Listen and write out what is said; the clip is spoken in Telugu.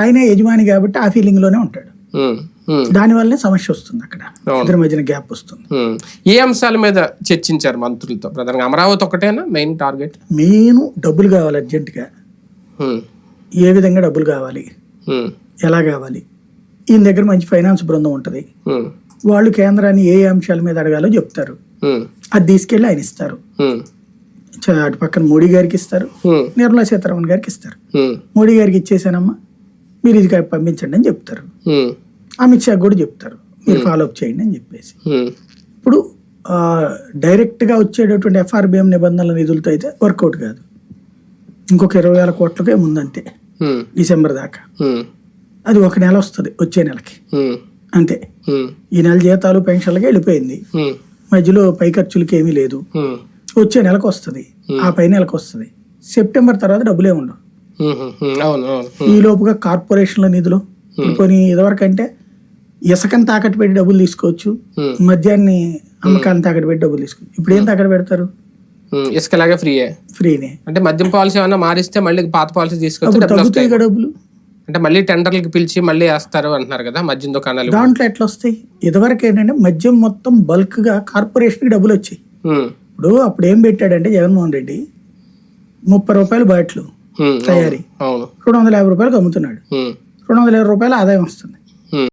ఆయనే యజమాని కాబట్టి ఆ ఫీలింగ్లోనే ఉంటాడు. ఉమ్, దానివల్లనే సమస్య వస్తుంది అక్కడ. ఇద్దరి మధ్యన గ్యాప్ వస్తుంది. ఏ అంశాల మీద చర్చించారు మంత్రులతో? ప్రధానంగా అమరావతి ఒకటేనా? మెయిన్ టార్గెట్ మెయిన్ డబ్బులు కావాలి అర్జెంటుగా. ఉమ్, ఏ విధంగా డబ్బులు కావాలి? ఎలా కావాలి? ఈయన దగ్గర మంచి ఫైనాన్స్ బృందం ఉంటుంది. వాళ్ళు కేంద్రాన్ని ఏ అంశాల మీద అడగాలో చెప్తారు. అది తీసుకెళ్ళి ఆయన ఇస్తారు. అటు పక్కన మోడీ గారికి ఇస్తారు. నిర్మలా సీతారామన్ గారికి ఇస్తారు. మోడీ గారికి ఇచ్చేసానమ్మా. మీరు ఇది పంపించండి అని చెప్తారు. అమిత్ షా కూడా చెప్తారు. మీరు ఫాలో అప్ చేయండి అని చెప్పేసి. ఇప్పుడు డైరెక్ట్గా వచ్చేటటువంటి ఎఫ్ఆర్బిఎం నిబంధనల నిధులతో అయితే వర్కౌట్ కాదు. ఇంకొక ఇరవై వేల కోట్లకే ముందంతే. డిసెంబర్ దాకా. అది ఒక నెల వస్తుంది వచ్చే నెలకి. అంతే. ఈ నెల జీతాలు పెన్షన్లకి వెళ్ళిపోయింది. మధ్యలో పై ఖర్చులకి ఏమీ లేదు. వచ్చే నెలకు వస్తుంది. ఆ పై నెలకు వస్తుంది. సెప్టెంబర్ తర్వాత డబ్బులే ఉండవు. ఈ లోపుగా కార్పొరేషన్ల నిధులు. కొన్ని ఇదివరకు అంటే ఇసుకని తాకట్టు పెట్టి డబ్బులు తీసుకోవచ్చు. మద్యాన్ని అమ్మకాన్ని తాకట్టు పెట్టి డబ్బులు తీసుకోవచ్చు ఇప్పుడు ఏం తాకట్టు పెడతారు? ఉమ్, ఇసుకలాగే ఫ్రీయే. ఫ్రీనే. అంటే మద్యం పాలసీ ఏమన్నా మారిస్తే మళ్ళీ పాత పాలసీ తీసుకొచ్చి తగ్గుతాయి డబ్బులు. అంటే మళ్ళీ టెండర్లకి పిలిచి మళ్ళీ వేస్తారు అంటున్నారు కదా మద్యం దుకాణాలు. దాంట్లో ఎట్లా వస్తాయి? ఇదివరకు ఏంటంటే మద్యం మొత్తం బల్క్గా కార్పొరేషన్కి డబ్బులు వచ్చాయి. ఇప్పుడు అప్పుడు ఏం పెట్టాడంటే జగన్మోహన్ రెడ్డి ముప్పై రూపాయలు బాటిల్. తయారీ. రెండు వందల యాభై రూపాయలకు అమ్ముతున్నాడు. రెండు వందల యాభై రూపాయలు ఆదాయం వస్తుంది.